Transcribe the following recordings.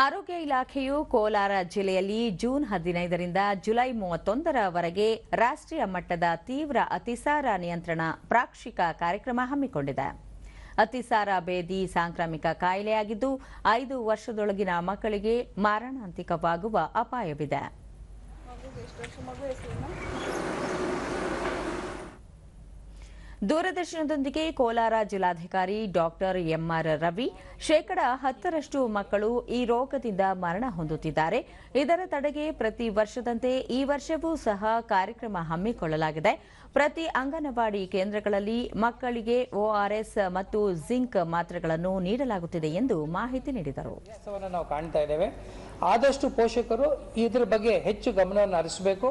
ಆರೋಗ್ಯ ಇಲಾಖೆಯು ಕೋಲಾರ ಜಿಲ್ಲೆಯಲ್ಲಿ ಜೂನ್ ಹದಿನೈದರಿಂದ ಜುಲೈ ಮೂವತ್ತೊಂದರವರೆಗೆ ರಾಷ್ಟ್ರೀಯ ಮಟ್ಟದ ತೀವ್ರ ಅತಿಸಾರ ನಿಯಂತ್ರಣ ಪ್ರಾಕ್ಷಿಕ ಕಾರ್ಯಕ್ರಮ ಹಮ್ಮಿಕೊಂಡಿದೆ. ಅತಿಸಾರ ಬೇದಿ ಸಾಂಕ್ರಾಮಿಕ ಕಾಯಿಲೆಯಾಗಿದ್ದು, ಐದು ವರ್ಷದೊಳಗಿನ ಮಕ್ಕಳಿಗೆ ಮಾರಣಾಂತಿಕವಾಗುವ ಅಪಾಯವಿದೆ. ದೂರದರ್ಶನದೊಂದಿಗೆ ಕೋಲಾರ ಜಿಲ್ಲಾಧಿಕಾರಿ ಡಾಕ್ಟರ್ ಎಂಆರ್ ರವಿ, ಶೇಕಡ ಹತ್ತರಷ್ಟು ಮಕ್ಕಳು ಈ ರೋಗದಿಂದ ಮರಣ ಹೊಂದುತ್ತಿದ್ದಾರೆ. ಇದರ ತಡೆಗೆ ಪ್ರತಿ ವರ್ಷದಂತೆ ಈ ವರ್ಷವೂ ಸಹ ಕಾರ್ಯಕ್ರಮ ಹಮ್ಮಿಕೊಳ್ಳಲಾಗಿದೆ. ಪ್ರತಿ ಅಂಗನವಾಡಿ ಕೇಂದ್ರಗಳಲ್ಲಿ ಮಕ್ಕಳಿಗೆ ಓಆರ್ಎಸ್ ಮತ್ತು ಜಿಂಕ್ ಮಾತ್ರೆಗಳನ್ನು ನೀಡಲಾಗುತ್ತಿದೆ ಎಂದು ಮಾಹಿತಿ ನೀಡಿದರು. ನಾವು ಕಾಣ್ತಾ ಇದ್ದೇವೆ. ಆದಷ್ಟು ಪೋಷಕರು ಇದರ ಬಗ್ಗೆ ಹೆಚ್ಚು ಗಮನವನ್ನು ಹರಿಸಬೇಕು.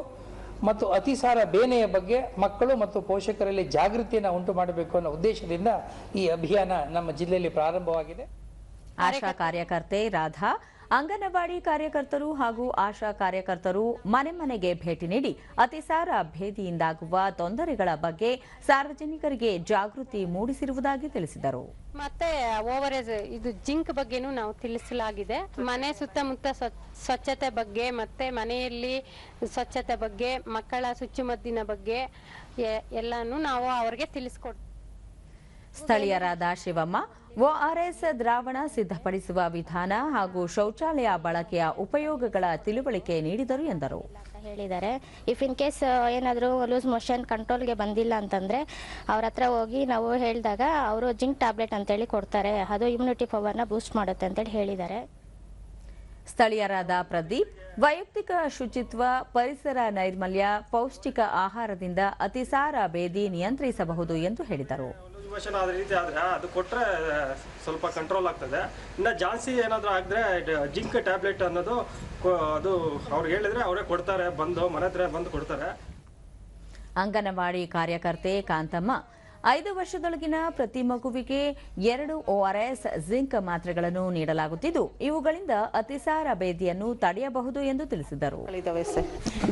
ಮತ್ತು ಅತಿಸಾರ ಬೇನೆಯ ಬಗ್ಗೆ ಮಕ್ಕಳು ಮತ್ತು ಪೋಷಕರಲ್ಲಿ ಜಾಗೃತಿಯನ್ನು ಉಂಟು ಮಾಡಬೇಕು ಅನ್ನೋ ಉದ್ದೇಶದಿಂದ ಈ ಅಭಿಯಾನ ನಮ್ಮ ಜಿಲ್ಲೆಯಲ್ಲಿ ಪ್ರಾರಂಭವಾಗಿದೆ. ಆಶಾ ಕಾರ್ಯಕರ್ತೆ ರಾಧಾ ಅಂಗನವಾಡಿ ಕಾರ್ಯಕರ್ತರು ಹಾಗೂ ಆಶಾ ಕಾರ್ಯಕರ್ತರು ಮನೆ ಮನೆಗೆ ಭೇಟಿ ನೀಡಿ ಅತಿಸಾರ ಭೇದಿಯಿಂದಾಗುವ ತೊಂದರೆಗಳ ಬಗ್ಗೆ ಸಾರ್ವಜನಿಕರಿಗೆ ಜಾಗೃತಿ ಮೂಡಿಸಿರುವುದಾಗಿ ತಿಳಿಸಿದರು. ಮತ್ತೆ ಓವರ್ ಇದು ಜಿಂಕ್ ಬಗ್ಗೆನೂ ನಾವು ತಿಳಿಸಲಾಗಿದೆ. ಮನೆ ಸುತ್ತಮುತ್ತ ಸ್ವ- ಸ್ವಚ್ಛತೆ ಬಗ್ಗೆ ಮತ್ತೆ ಮನೆಯಲ್ಲಿ ಸ್ವಚ್ಛತೆ ಬಗ್ಗೆ ಮಕ್ಕಳ ಚುಚ್ಚುಮದ್ದಿನ ಬಗ್ಗೆ ಎಲ್ಲಾನು ನಾವು ಅವರಿಗೆ ತಿಳಿಸ್ಕೊಡ್ತೀವಿ ಸ್ಥಳೀಯರಾದ ಶಿವಮ್ಮ ಒಆರ್ಎಸ್ ದ್ರಾವಣ ಸಿದ್ಧಪಡಿಸುವ ವಿಧಾನ ಹಾಗೂ ಶೌಚಾಲಯ ಬಳಕೆಯ ಉಪಯೋಗಗಳ ತಿಳುವಳಿಕೆ ನೀಡಿದರು ಎಂದರು. ಹೇಳಿದ್ದಾರೆ. ಇಫ್ ಇನ್ ಕೇಸ್ ಏನಾದರೂ ಲೂಸ್ ಮೋಷನ್ ಕಂಟ್ರೋಲ್ಗೆ ಬಂದಿಲ್ಲ ಅಂತಂದರೆ ಅವ್ರ ಹತ್ರ ಹೋಗಿ ನಾವು ಹೇಳಿದಾಗ ಅವರು ಜಿಂಕ್ ಟ್ಯಾಬ್ಲೆಟ್ ಅಂತೇಳಿ ಕೊಡ್ತಾರೆ. ಅದು ಇಮ್ಯುನಿಟಿ ಪವರ್ನ ಬೂಸ್ಟ್ ಮಾಡುತ್ತೆ ಅಂತೇಳಿ ಹೇಳಿದ್ದಾರೆ. ಸ್ಥಳೀಯರಾದ ಪ್ರದೀಪ್ ವೈಯಕ್ತಿಕ ಶುಚಿತ್ವ ಪರಿಸರ ನೈರ್ಮಲ್ಯ ಪೌಷ್ಟಿಕ ಆಹಾರದಿಂದ ಅತಿಸಾರ ಬೇದಿ ನಿಯಂತ್ರಿಸಬಹುದು ಎಂದು ಹೇಳಿದರು. ರೀತಿ ಆದ್ರೆ ಅದು ಕೊಟ್ಟರೆ ಸ್ವಲ್ಪ ಕಂಟ್ರೋಲ್ ಆಗ್ತದೆ. ಇನ್ನು ಜಾಸ್ತಿ ಏನಾದರೂ ಆಗಿದ್ರೆ ಜಿಂಕ್ ಟ್ಯಾಬ್ಲೆಟ್ ಅನ್ನೋದು ಅದು ಅವ್ರಿಗೆ ಹೇಳಿದ್ರೆ ಅವರೇ ಕೊಡ್ತಾರೆ ಬಂದು ಮನೆ ಹತ್ರ ಬಂದು ಕೊಡ್ತಾರೆ. ಅಂಗನವಾಡಿ ಕಾರ್ಯಕರ್ತೆ ಕಾಂತಮ್ಮ ಐದು ವರ್ಷದೊಳಗಿನ ಪ್ರತಿ ಮಗುವಿಗೆ ಎರಡು ಓಆರ್ಎಸ್ ಜಿಂಕ್ ಮಾತ್ರೆಗಳನ್ನು ನೀಡಲಾಗುತ್ತಿದ್ದು, ಇವುಗಳಿಂದ ಅತಿಸಾರ ಭೇದಿಯನ್ನು ತಡೆಯಬಹುದು ಎಂದು ತಿಳಿಸಿದರು.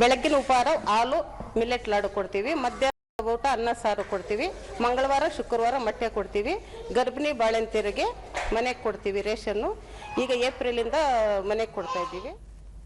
ಬೆಳಗ್ಗಿನ ಉಪಹಾರ, ಹಾಲು ಮಿಲ್ಲೆಟ್ ಲಾಡು ಕೊಡ್ತೀವಿ. ಮಧ್ಯಾಹ್ನ ಊಟ, ಅನ್ನ, ಸಾರು ಕೊಡ್ತೀವಿ. ಮಂಗಳವಾರ, ಶುಕ್ರವಾರ ಮೊಟ್ಟೆ ಕೊಡ್ತೀವಿ. ಗರ್ಭಿಣಿ ಬಾಳೆಂತಿರಿಗೆ ಮನೆಗೆ ಕೊಡ್ತೀವಿ ರೇಷನ್ನು. ಈಗ ಏಪ್ರಿಲಿಂದ ಮನೆಗೆ ಕೊಡ್ತಾ ಇದ್ದೀವಿ.